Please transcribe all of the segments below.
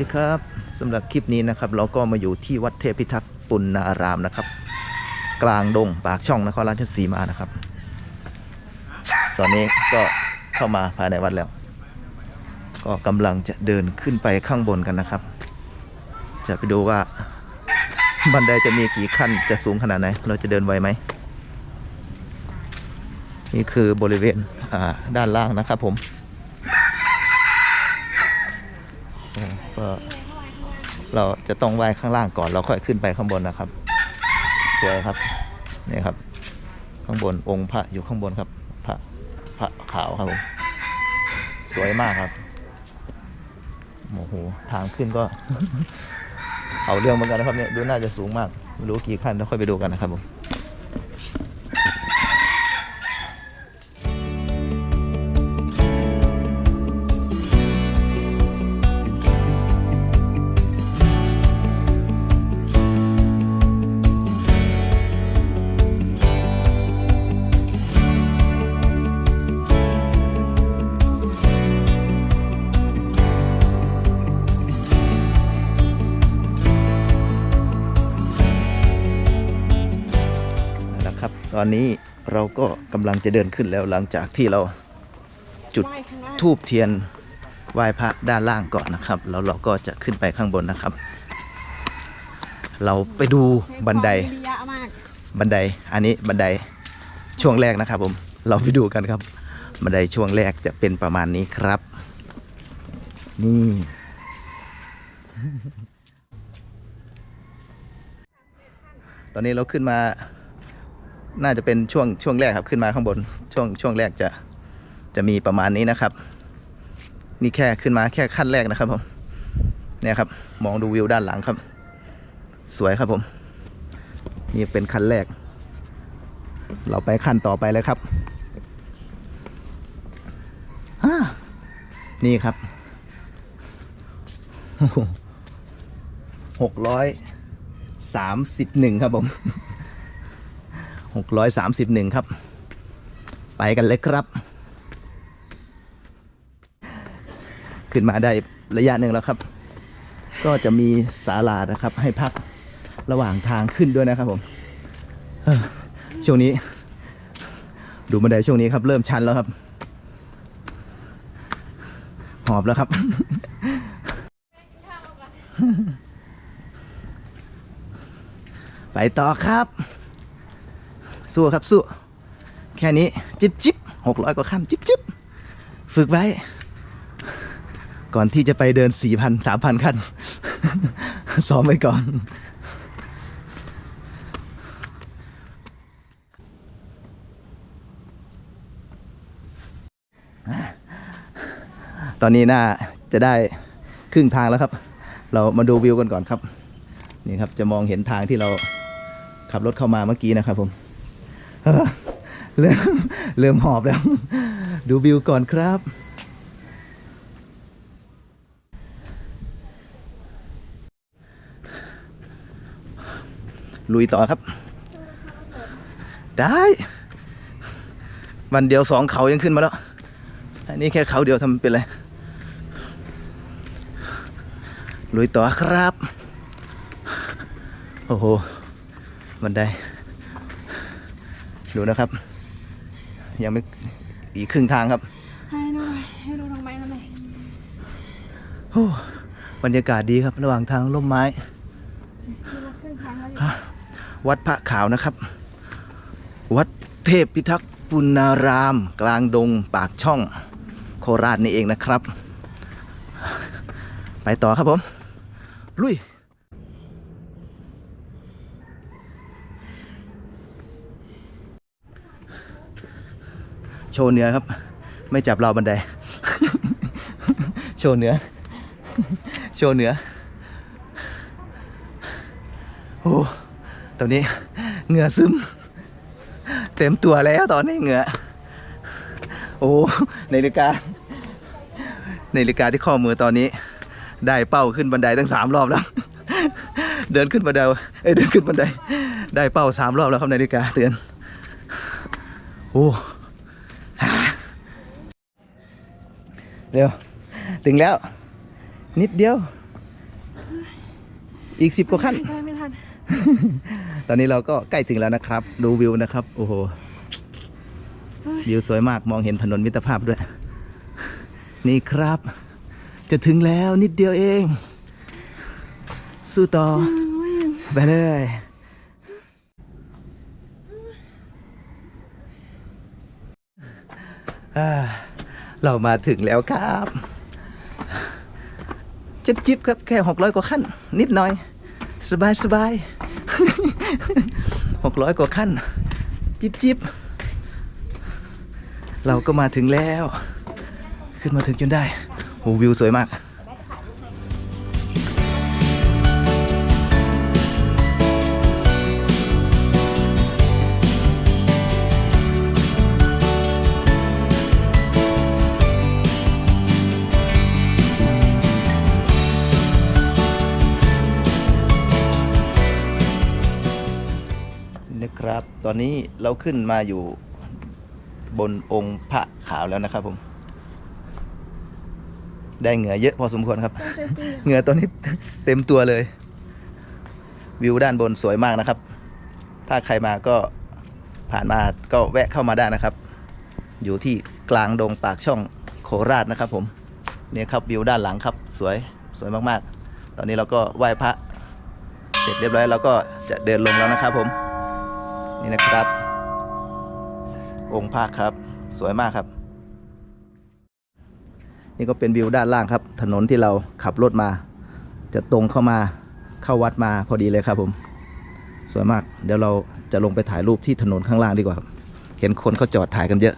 ดีครับสำหรับคลิปนี้นะครับเราก็มาอยู่ที่วัดเทพิทักษ์ปุณณารามนะครับ กลางดงปากช่องนครราชสีมานะครับ ตอนนี้ก็เข้ามาภายในวัดแล้ว ก็กำลังจะเดินขึ้นไปข้างบนกันนะครับ จะไปดูว่าบันไดจะมีกี่ขั้นจะสูงขนาดไหน เราจะเดินไหวไหม นี่คือบริเวณด้านล่างนะครับผมอืม ก็เราจะต้องไหว้ข้างล่างก่อนเราค่อยขึ้นไปข้างบนนะครับสวยครับนี่ครับ ข้างบนองค์พระอยู่ข้างบนครับพระพระขาวครับผมสวยมากครับโอ้โหทางขึ้นก็ เอาเรื่องเหมือนกันนะครับเนี่ยดูน่าจะสูงมากไม่รู้กี่ขั้นแล้วค่อยไปดูกันนะครับผม อนนี้เราก็กำลังจะเดินขึ้นแล้วหลังจากที่เราจุดไหว้ข้างล่างทูบเทียนไหว้พระด้านล่างก่อนนะครับ แล้วเราก็จะขึ้นไปข้างบนนะครับ เราไปดูใช้บันไดความวิริยะมากบันไดอันนี้บันไดช่วงแรกนะครับผมเราไปดูกันครับ บันไดช่วงแรกจะเป็นประมาณนี้ครับ นี่ตอนนี้เราขึ้นมา น่าจะเป็นช่วงช่วงแรกครับขึ้นมาข้างบนช่วงช่วงแรกจะจะมีประมาณนี้นะครับ นี่แค่ขึ้นมาแค่ขั้นแรกนะครับผมเนี่ยครับมองดูวิวด้านหลังครับ สวยครับผม นี่เป็นขั้นแรก เราไปขั้นต่อไปเลยครับนี่ครับหกร้อยสามสิบหนึ่งครับผม หกร้อยสามสิบหนึ่งครับ ไปกันเลยครับ ขึ้นมาได้ระยะหนึ่งแล้วครับ ก็จะมีศาลานะครับ ให้พักระหว่างทางขึ้นด้วยนะครับผมช่วงนี้ ดูบันไดช่วงนี้ครับ เริ่มชันแล้วครับ หอบแล้วครับไปต่อครับ สู้ครับสู้ แค่นี้จิบจิบหกร้อยกว่าขั้นจิบจิบฝึกไว้ ก่อนที่จะไปเดินสี่พันสามพันขั้นซ้อมไว้ก่อน ตอนนี้น่าจะได้ครึ่งทางแล้วครับ เรามาดูวิวกันก่อนครับ นี่ครับจะมองเห็นทางที่เราขับรถเข้ามาเมื่อกี้นะครับผม เริ่มเริ่มหอบแล้ว ดูวิวก่อนครับ ลุยต่อครับ ได้ วันเดียวสองเขายังขึ้นมาแล้ว อันนี้แค่เขาเดียวทำเป็นไร ลุยต่อครับ โอ้โห บันได ดูนะครับ ยังไม่อีกครึ่งทางครับ ให้ดูหน่อยให้ดูทางไม้นั่นเลยโอ้บรรยากาศดีครับ ระหว่างทางร่มไม้ดูมาครึ่งทางแล้วอยู่ฮะวัดพระขาวนะครับ วัดเทพพิทักษ์ปุณาราม กลางดงปากช่อง โคราชนี่เองนะครับ ไปต่อครับผม ลุย ชว์เนื้อครับ ไม่จับราวบันได โชว์เนื้อ โชว์เนื้อ โอ้ตอนนี้เหงื่อซึม เต็มตัวแล้วตอนนี้เหงื่อ โอ้นาฬิกานาฬิกาที่ข้อมือตอนนี้ ได้เป้าขึ้นบันไดตั้งสามรอบแล้ว เดินขึ้นบันไดเอ้ยเดินขึ้นบันได ได้เป้าสามรอบแล้วครับนาฬิกาเตือนโอ้ฮ่า เร็ว ถึงแล้ว นิดเดียว อีกสิบกว่าขั้น ใช่ไม่ทัน ตอนนี้เราก็ใกล้ถึงแล้วนะครับ ดูวิวนะครับ โอ้โหเฮ้ยวิวสวยมาก มองเห็นถนนมิตรภาพด้วย นี่ครับ จะถึงแล้วนิดเดียวเอง สู้ต่อโอ้ยไปเลยอ่า เรามาถึงแล้วครับ จิบจิบครับแค่หกร้อยกว่าขั้น นิดหน่อย สบายสบายหกร้อยกว่าขั้น จิบจิบเราก็มาถึงแล้ว ขึ้นมาถึงจนได้โหวิวสวยมาก อนนี้เราขึ้นมาอยู่บนองค์พระขาวแล้วนะครับผม ได้เหงื่อเยอะพอสมควรครับต้องเซฟตี้เหงื่อตอนนี้เต็มตัวเลย วิวด้านบนสวยมากนะครับ ถ้าใครมาก็ผ่านมาก็แวะเข้ามาได้นะครับ อยู่ที่กลางดงปากช่องโคราชนะครับผมเนี่ยครับวิวด้านหลังครับ สวยสวยมากๆ ตอนนี้เราก็ไหว้พระเสร็จเรียบร้อยเราก็จะเดินลงแล้วนะครับผม นี่นะครับ องค์พระครับ สวยมากครับ นี่ก็เป็นวิวด้านล่างครับ ถนนที่เราขับรถมา จะตรงเข้ามาเข้าวัดมาพอดีเลยครับผม สวยมาก เดี๋ยวเราจะลงไปถ่ายรูปที่ถนนข้างล่างดีกว่าครับเห็นคนเขาจอดถ่ายกันเยอะ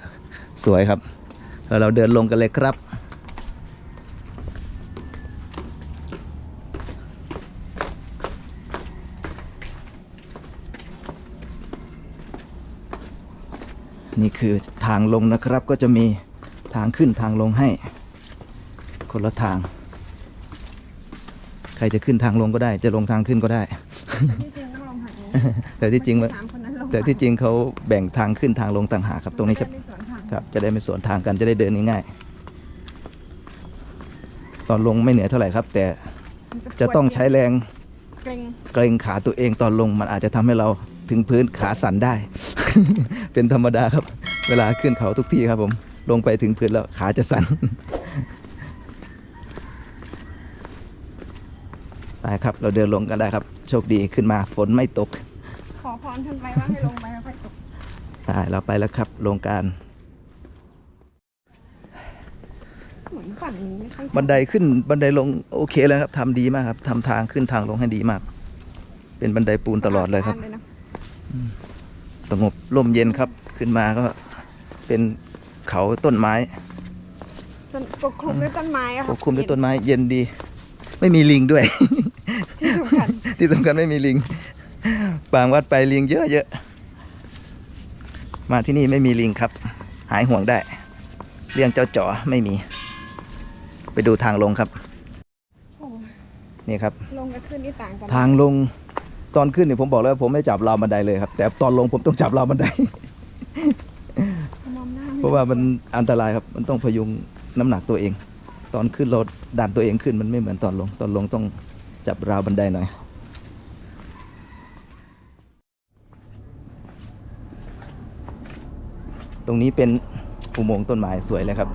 สวยครับแล้วเราเดินลงกันเลยครับ นี่คือทางลงนะครับก็จะมีทางขึ้นทางลงให้ คนละทาง ใครจะขึ้นทางลงก็ได้ จะลงทางขึ้นก็ได้ที่จริงต้องลงหักนี้แต่ที่จริงมันสามคนนั้นลงแต่ที่จริงเขาแบ่งทางขึ้นทางลงต่างหากครับ ตรงนี้จะไม่สวนทางครับจะได้ไม่สวนทางกันจะได้เดินง่ายๆตอนลงไม่เหนื่อยเท่าไหร่ครับ แต่มันจะต้องใช้แรงเกรงเกรงขาตัวเองตอนลงมันอาจจะทำให้เรา ถึงพื้นขาสั่นได้ เป็นธรรมดาครับ เวลาขึ้นเขาทุกที่ครับผม ลงไปถึงพื้นแล้วขาจะสั่นไปครับ เราเดินลงกันได้ครับ โชคดีขึ้นมาฝนไม่ตก ขอพรท่านไปว่าให้ลงไปแล้วค่อยตกได้เราไปแล้วครับลงการเหมือนฝั่งนี้ไม่ค่อยบันไดขึ้นบันไดลงโอเคแล้วครับทำดีมากครับทำทางขึ้นทางลงให้ดีมาก เป็นบันไดปูนตลอดเลยครับนะ สงบร่มเย็นครับ ขึ้นมาก็เป็นเขาต้นไม้จนปกคลุมด้วยต้นไม้อะปค่ะกคลุมด้วยต้นไม้เย็นดี ไม่มีลิงด้วย ที่สำคัญที่สำคัญไม่มีลิง บางวัดไปลิงเยอะเยอะมาที่นี่ไม่มีลิงครับ หายห่วงได้เลี้ยงเจ้าจ๋อไม่มี ไปดูทางลงครับ โอ้ยนี่ครับ ลงกับขึ้นนี่ต่างกันทางลง ตอนขึ้นเนี่ยผมบอกแล้วผมไม่จับราวบันไดเลยครับ แต่ตอนลงผมต้องจับราวบันไดมองหน้าเพราะว่ามันอันตรายครับ มันต้องพยุงน้ำหนักตัวเอง ตอนขึ้นรถดันตัวเองขึ้นมันไม่เหมือนตอนลง ตอนลงต้องจับราวบันไดหน่อยตรงนี้เป็นอุโมงค์ต้นไม้สวยเลยครับ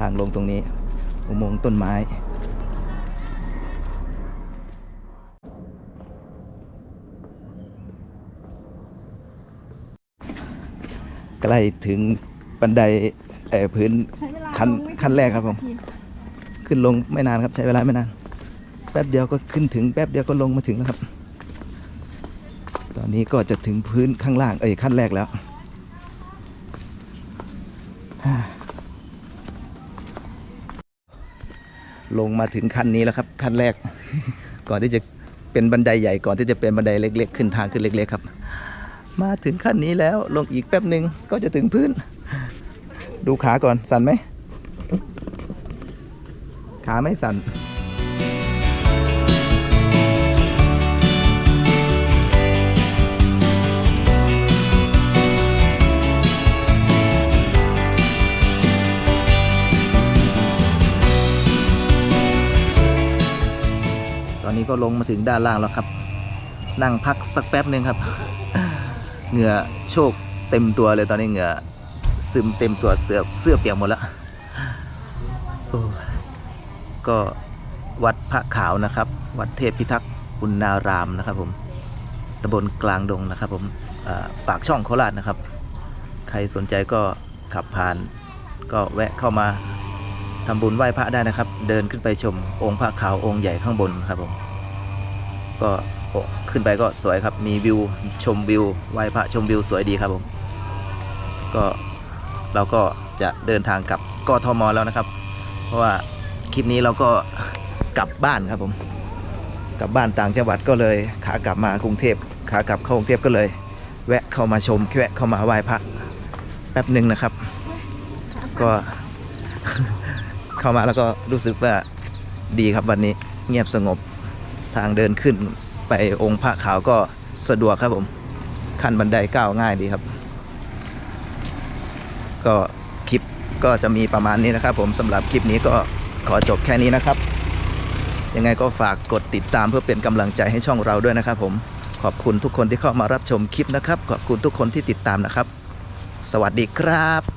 ทางลงตรงนี้ อุโมงค์ต้นไม้ ใกล้ถึงบันไดเอ่อพื้น ใช้เวลาขั้นลงไม่ถึงขั้นแรกครับผม นาทีขึ้นลงไม่นานครับ ใช้เวลาไม่นาน แป๊บเดียวก็ขึ้นถึงแป๊บเดียวก็ลงมาถึงแล้วครับ ตอนนี้ก็จะถึงพื้นข้างล่างเอ้ยขั้นแรกแล้วลงมาถึงขั้นนี้แล้วครับ ขั้นแรก ก่อนที่จะเป็นบันไดใหญ่ก่อนที่จะเป็นบันไดเล็ก ๆ ขึ้นทางขึ้นเล็ก ๆ ครับ มาถึงขั้นนี้แล้วลงอีกแป๊บหนึ่งก็จะถึงพื้น ดูขาก่อนสั่นไหม ขาไม่สั่นตอนนี้ก็ลงมาถึงด้านล่างแล้วครับ นั่งพักสักแป๊บหนึ่งครับ เหงื่อโชกเต็มตัวเลยตอนนี้เหงื่อซึมเต็มตัวเสื้อเสื้อเปียกหมดแล้วโอ้ก็วัดพระขาวนะครับ วัดเทพพิทักษ์ปุณารามนะครับผมตำบลกลางดงนะครับผมปากช่องโคราชนะครับ ใครสนใจก็ขับผ่าน ก็แวะเข้ามาทำบุญไหว้พระได้นะครับ เดินขึ้นไปชมองค์พระขาวองค์ใหญ่ข้างบนครับผมก็ ขึ้นไปก็สวยครับ มีวิวชมวิวไหว้พระชมวิวสวยดีครับผม ก็เราก็จะเดินทางกลับกทมแล้วนะครับ เพราะว่าคลิปนี้เราก็กลับบ้านครับผม กลับบ้านต่างจังหวัดก็เลย ขากลับมากรุงเทพขากลับเข้ากรุงเทพก็เลย แวะเข้ามาชมแวะเข้ามาไหว้พระแป๊บหนึ่งนะครับ ก็เข้ามาแล้วก็รู้สึกว่าดีครับวันนี้เงียบสงบทางเดินขึ้น ไปองค์พระขาวก็สะดวกครับผมขั้นบันไดก้าวง่ายดีครับ ก็คลิปก็จะมีประมาณนี้นะครับผมสำหรับคลิปนี้ก็ขอจบแค่นี้นะครับ ยังไงก็ฝากกดติดตามเพื่อเป็นกำลังใจให้ช่องเราด้วยนะครับผมขอบคุณทุกคนที่เข้ามารับชมคลิปนะครับ ขอบคุณทุกคนที่ติดตามนะครับ สวัสดีครับ